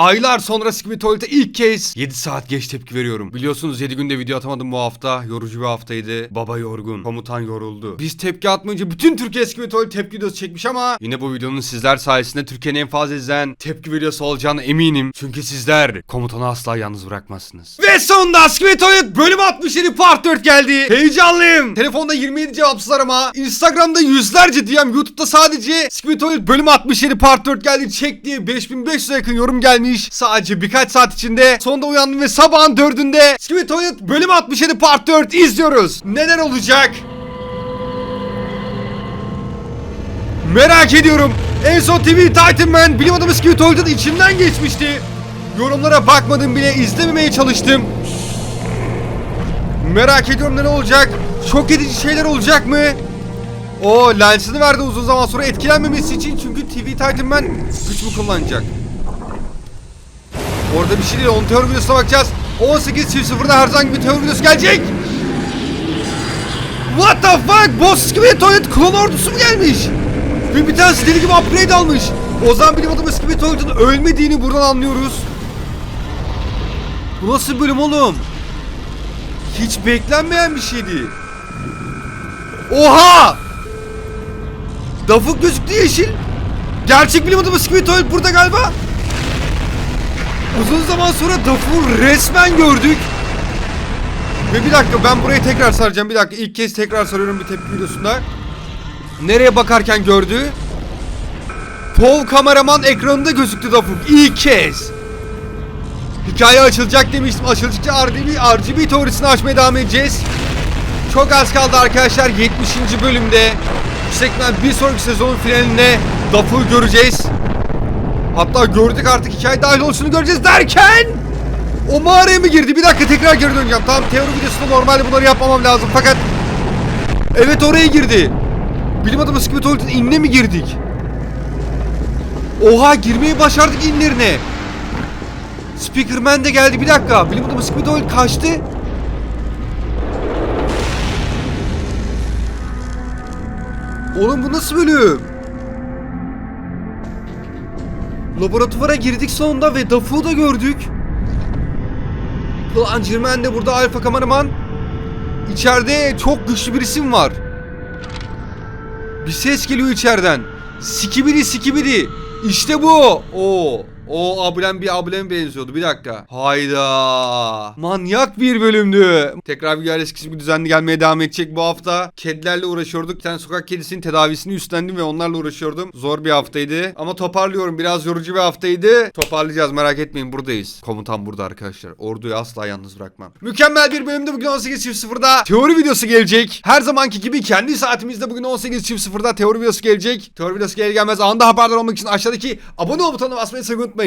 Aylar sonra Skibidi Tuvalet'e ilk kez 7 saat geç tepki veriyorum. Biliyorsunuz 7 günde video atamadım bu hafta. Yorucu bir haftaydı. Baba yorgun. Komutan yoruldu. Biz tepki atmayınca bütün Türkiye Skibidi Tuvalet tepki videosu çekmiş ama yine bu videonun sizler sayesinde Türkiye'nin en fazla izlenen tepki videosu olacağına eminim. Çünkü sizler komutanı asla yalnız bırakmazsınız. Ve sonunda Skibidi Tuvalet bölüm 67 part 4 geldi. Heyecanlıyım. Telefonda 27 cevapsız arama. Instagram'da yüzlerce DM. YouTube'da sadece Skibidi Tuvalet bölüm 67 part 4 geldi. Çek diye 5500'e yakın yorum gelmiş. Sadece birkaç saat içinde. Sonunda uyandım ve sabahın 4'ünde Skibidi Tuvalet bölüm 67 part 4 izliyoruz. Neler olacak? Merak ediyorum. En son TV Titan Man bilim adamı Skibidi Tuvalet'in içinden geçmişti. Yorumlara bakmadım bile izlememeye çalıştım. Merak ediyorum ne olacak? Şok edici şeyler olacak mı? O lensini verdi uzun zaman sonra etkilenmemesi için çünkü TV Titan Man güç mü kullanacak? Orada bir şey değil onun teori videosuna bakacağız. 18.00'da her zaman gibi teori videosu gelecek. What the fuck? Boss gibi tuvalet klon ordusu mu gelmiş? Ve bir tanesi deli gibi upgrade almış. O zaman bilim adamı gibi tuvaletin ölmediğini buradan anlıyoruz. Bu nasıl bir bölüm oğlum? Hiç beklenmeyen bir şeydi. Oha! Dafuk gözüktü yeşil. Gerçek bilim adamı Skibidi Toilet burada galiba. Uzun zaman sonra Dafuk'u resmen gördük. Ve bir dakika ben burayı tekrar saracağım. Bir dakika ilk kez tekrar sarıyorum bir tepki videosunda. Nereye bakarken gördü? Pov kameraman ekranında gözüktü Dafuk. İlk kez. Hikaye açılacak demiştim. Açıldıkça RGB, RGB teorisini açmaya devam edeceğiz. Çok az kaldı arkadaşlar 70. bölümde. Yüksek ihtimal bir sonraki sezonun finalinde Dafuk'u göreceğiz. Hatta gördük artık hikaye dahil oluşunu göreceğiz derken o mağaraya mı girdi? Bir dakika tekrar geri döneceğim. Tamam teori videosunda normalde bunları yapmamam lazım fakat Evet oraya girdi. Bilim adamı Skibidi Tuvalet'in inine mi girdik? Oha girmeyi başardık inlerine. Speakerman de geldi bir dakika. Bilim adamı Skibidi Tuvalet kaçtı. Oğlum bu nasıl bölüm? Laboratuvara girdik sonunda ve Dafu'yu da gördük. Plancirman de burada alfa kameraman. İçeride çok güçlü bir isim var. Bir ses geliyor içeriden. Sikibidi sikibidi. İşte bu. O. O ablem bir ablem benziyordu. Bir dakika. Hayda. Manyak bir bölümdü. Tekrar bir eskisi gibi düzenli gelmeye devam edecek bu hafta. Kedilerle uğraşıyorduk. Bir tane sokak kedisinin tedavisini üstlendim ve onlarla uğraşıyordum. Zor bir haftaydı. Ama toparlıyorum. Biraz yorucu bir haftaydı. Toparlayacağız merak etmeyin buradayız. Komutan burada arkadaşlar. Orduyu asla yalnız bırakmam. Mükemmel bir bölümde bugün 18.00'da teori videosu gelecek. Her zamanki gibi kendi saatimizde bugün 18.00'da teori videosu gelecek. Teori videosu gelir gelmez anında haberdar olmak için aşağıdaki abone ol butonuna basmayı sakın unutmayın.